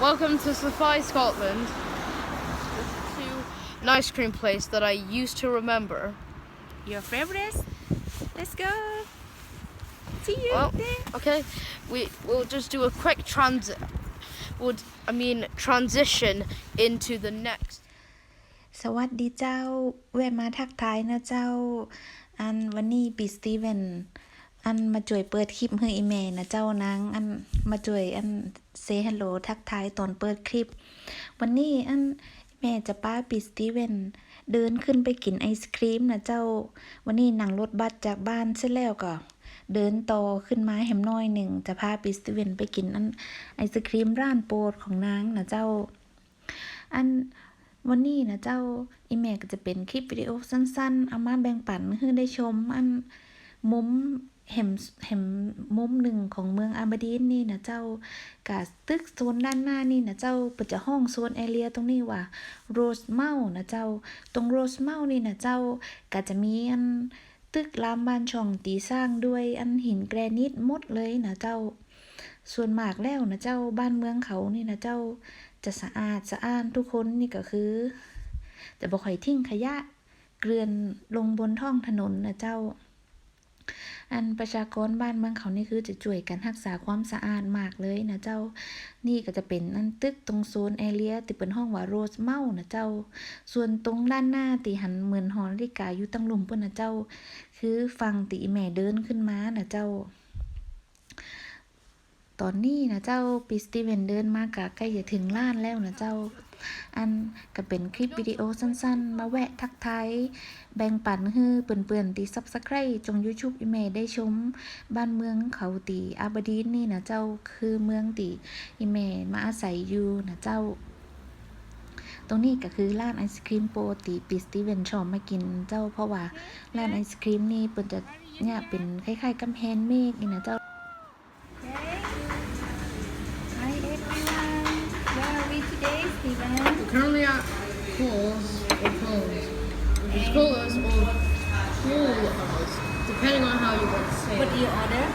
Welcome to Safari Scotland. This is an ice cream place that I used to remember. Your favorites? Let's go. See you Well, there. Okay, we we'll just do a quick transit. Would I mean transition into the next สวัสดีเจ้า แวะมาทักทายนะเจ้า อันวันนี้ปีสตีเวน อันมาจ่วยเปิดคลิปให้อีเมนะเจ้านางอันมาจ่วยอันเซฮัลโหลทักทายตอนเปิดคลิป วันนี้อันแม่จะป้าปีสตีเวนเดินขึ้นไปกินไอศครีมนะเจ้า วันนี้นั่งรถบัสจากบ้านเสร็จแล้วก็ เดินต่อขึ้นมาแหมน้อยหนึ่งจะพาปีสตีเวนไปกินอันไอศครีมร้านโปรดของนางนะเจ้า อันวันนี้นะเจ้าอีเมก็จะเป็นคลิปวิดีโอสั้นๆ เอามาแบ่งปันให้ได้ชมอันมุม เห็มเห็มมุมหนึ่งของเมืองอาบาดีนนี่นะเจ้ากะตึกโซนด้านหน้านี่นะเจ้าเปิดจะห้องโซนแอเรียตรงนี้ว่าโรสเมานะเจ้า ตรงโรสเมานี่นะเจ้าก็จะมีอันตึกรามบ้านช่องตีสร้างด้วยอันหินแกรนิตมดเลยนะเจ้า ส่วนมากแล้วนะเจ้าบ้านเมืองเขานี่นะเจ้าจะสะอาดสะอ้านทุกคนนี่ก็คือ จะบ่ค่อยทิ้งขยะ เกลื่อนลงบนท้องถนนนะเจ้า อันประชากรบ้านเมืองเขานี่คือจะช่วยกันรักษาความสะอาดมากเลยนะเจ้า นี่ก็จะเป็นอันตึกตรงโซนแอเรียติเป็นห้องว่าโรสเมานะเจ้า ส่วนตรงด้านหน้าตีหันเหมือนหอนาฬิกาอยู่ตั้งหลุมเพิ่นนะเจ้า คือฟังตีแม่เดินขึ้นมานะเจ้า ตอนนี้นะเจ้าปีสตีเวนเดินมากะใกล้จะถึงล้านแล้วนะเจ้า อันก็เป็นคลิปวิดีโอสั้นๆ มาแวะทักทายแบ่งปันฮือเปื่อนๆตีซับสไครจง YouTube อีเมลได้ชม บ้านเมืองเขาตีอาบดีนนี่นะเจ้าคือเมืองตีอีเมลมาอาศัยอยู่นะเจ้าตรงนี้ก็คือร้านไอศครีมโปรตีปีสตีเวนชอบมากินเจ้าเพราะว่าร้านไอศครีมนี่เปิ่นจะเนี่ยเป็นคล้ายๆกำแพงเมฆนี่นะเจ้า Paul's or is Paul's or Paul's, depending on how you want to say What it. do you order?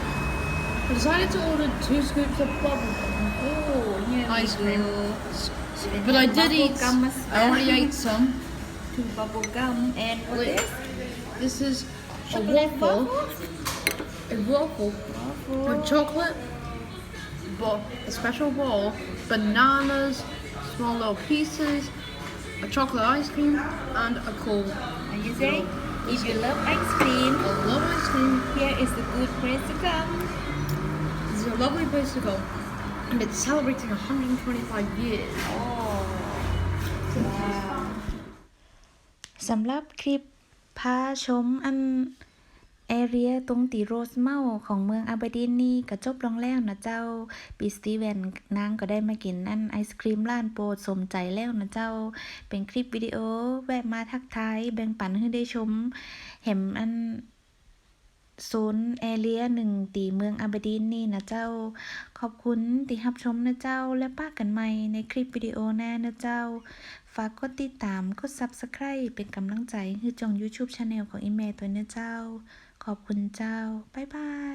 I decided to order two scoops of bubblegum. Oh, Ice cream. But I did eat. gum as I already ate some. Two bubble gum and what Wait. is? This is a Chocolate waffle. waffle. A waffle Waffle. with chocolate, but a special bowl, bananas, small little pieces, a chocolate ice cream, and a cold. And you say, if you love ice cream, I love ice cream. here is the good place to come. This is a lovely place to go, and it's celebrating 125 years. Oh. Wow. สำหรับคลิปพาชมอัน แอเรียตรงตีโรสเมาของเมืองอาบดีนนี่ก็จบลงแล้วนะเจ้าปีสตีเวนนางก็ได้มากินอันไอศครีมร้านโปรดสมใจแล้วนะเจ้า เป็นคลิปวิดีโอแวะมาทักทายแบ่งปันให้ได้ชมเห็นอันโซนแอเรียหนึ่งตีเมืองอาบดีนนี่นะเจ้า ขอบคุณที่รับชมนะเจ้า และป้ากันใหม่ในคลิปวิดีโอแน่นะเจ้า ฝากกดติดตามกด Subscribe เป็นกำลังใจให้จอง YouTube Channel ของอีเมลตัวนี้ยเจ้า ขอบคุณเจ้า บ๊ายบาย